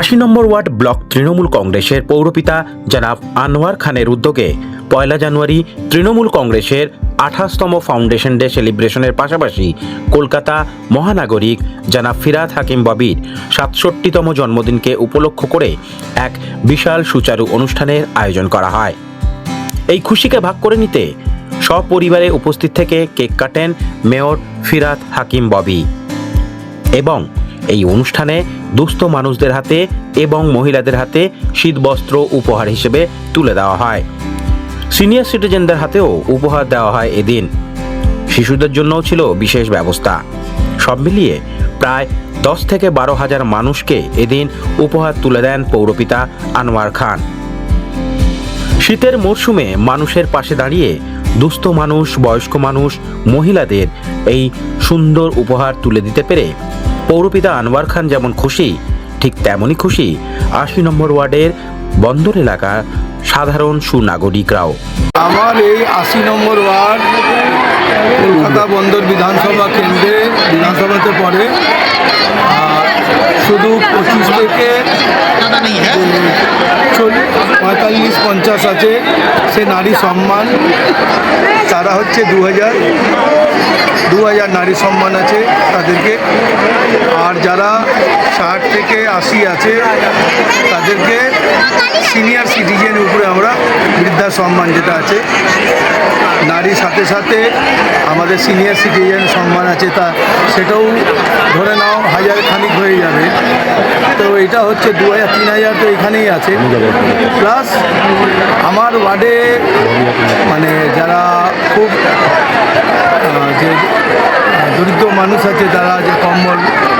আশি নম্বর word block Trinamool কংগ্রেসের পৌরপিতা জনাব আনোয়ার খানের উদ্যোগে পয়লা জানুয়ারি তৃণমূল কংগ্রেসের আঠাশতম ফাউন্ডেশন ডে সেলিব্রেশনের পাশাপাশি কলকাতা মহানাগরিক জনাব ফিরাদ হাকিম ববির সাতষট্টিতম জন্মদিনকে উপলক্ষ করে এক বিশাল সুচারু অনুষ্ঠানের আয়োজন করা হয়। এই খুশিকে ভাগ করে নিতে সপরিবারে উপস্থিত থেকে কেক কাটেন মেয়র ফিরাদ হাকিম ববি এবং এই অনুষ্ঠানে দুস্থ মানুষদের হাতে এবং মহিলাদের হাতে শীতবস্ত্র উপহার হিসেবে তুলে দেওয়া হয়। সিনিয়র সিটিজেনদের হাতেও উপহার দেওয়া হয় এদিন। শিশুদের জন্যও ছিল বিশেষ ব্যবস্থা। সব মিলিয়ে প্রায় দশ থেকে বারো হাজার মানুষকে এদিন উপহার তুলে দেন পৌরপিতা আনোয়ার খান। শীতের মরশুমে মানুষের পাশে দাঁড়িয়ে দুস্থ মানুষ, বয়স্ক মানুষ, মহিলাদের এই সুন্দর উপহার তুলে দিতে পেরে পৌরপিতা আনোয়ার খান যেমন খুশি, ঠিক তেমনই খুশি আশি নম্বর ওয়ার্ডের বন্দর এলাকার সাধারণ সুনাগরিকরাও। আমার এই আশি নম্বর ওয়ার্ড কলকাতা বন্দর বিধানসভা কেন্দ্রে, বিধানসভাতে পড়ে। শুধু পঁচিশ থেকে পঁয়তাল্লিশ, পঞ্চাশ আছে, সে নারী সম্মান, তারা হচ্ছে দু হাজার দু হাজার নারী সম্মান আছে তাদেরকে। আর যারা ষাট থেকে আশি আছে, তাদেরকে সিনিয়র সিটিজেন উপরে আমরা বৃদ্ধা সম্মান যেটা আছে নারীর সাথে সাথে আমাদের সিনিয়র সিটিজেন সম্মান আছে তা, সেটাও ধরে নাও হাজার খানিক হয়ে যাবে। তো এটা হচ্ছে দু হাজার তিন হাজার তো এখানেই আছে। প্লাস আমার ওয়ার্ডে মানে যারা খুব মানুষ আছে তারা যে কম্বল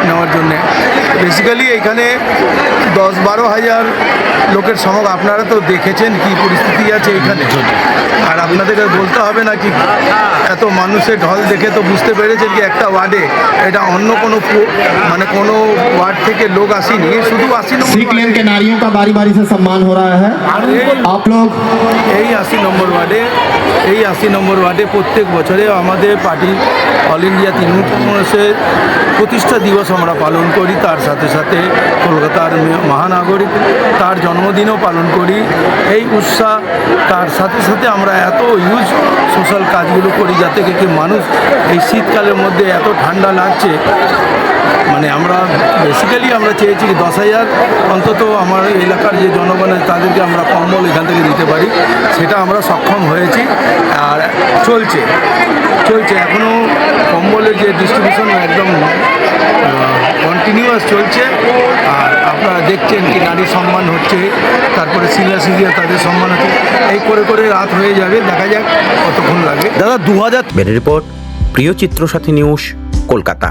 নেওয়ার জন্যে বেসিক্যালি এখানে দশ বারো হাজার লোকের সমক আপনারা তো দেখেছেন কি পরিস্থিতি আছে এখানে আর আপনাদেরকে বলতে হবে না কি এত মানুষের ঢল দেখে তো বুঝতে পেরেছেন কি একটা ওয়ার্ডে এটা অন্য কোনো পো- মানে কোনো ওয়ার্ড থেকে লোক আসেনি শুধু আসি सिख लेन के नारियों का बारी बारी से सम्मान हो रहा है आप लोग এই আশি নম্বর ওয়ার্ডে এই আশি নম্বর ওয়ার্ডে প্রত্যেক বছরে আমাদের পার্টি অল ইন্ডিয়া তৃণমূল কংগ্রেসের প্রতিষ্ঠা দিবস আমরা পালন করি, তার সাথে সাথে কলকাতার মহানাগরিক তার জন্মদিনও পালন করি। এই উৎসাহ, তার সাথে সাথে আমরা এত ইউজ সোশ্যাল কাজগুলো করি যাতে কি মানুষ এই শীতকালের মধ্যে এত ঠান্ডা লাগছে। মানে আমরা বেসিক্যালি আমরা চেয়েছি কি দশ হাজার অন্তত আমার এলাকার যে জনগণ আছে, তাদেরকে আমরা কম্বল এখান থেকে দিতে পারি। সেটা আমরা সক্ষম হয়েছি আর চলছে। চলছে। এখনও কম্বলের যে ডিস্ট্রিবিউশন একদম কন্টিনিউয়াস চলছে। আর আপনারা দেখছেন কি নারী সম্মান হচ্ছে তারপরে সিনিয়র সিনিয়র তাদের সম্মান হচ্ছে। এই করে করে রাত হয়ে যাবে দেখা যাক কতক্ষণ লাগে। দাদা দু হাজার বের রিপোর্ট প্রিয় চিত্র সাথী নিউজ কলকাতা।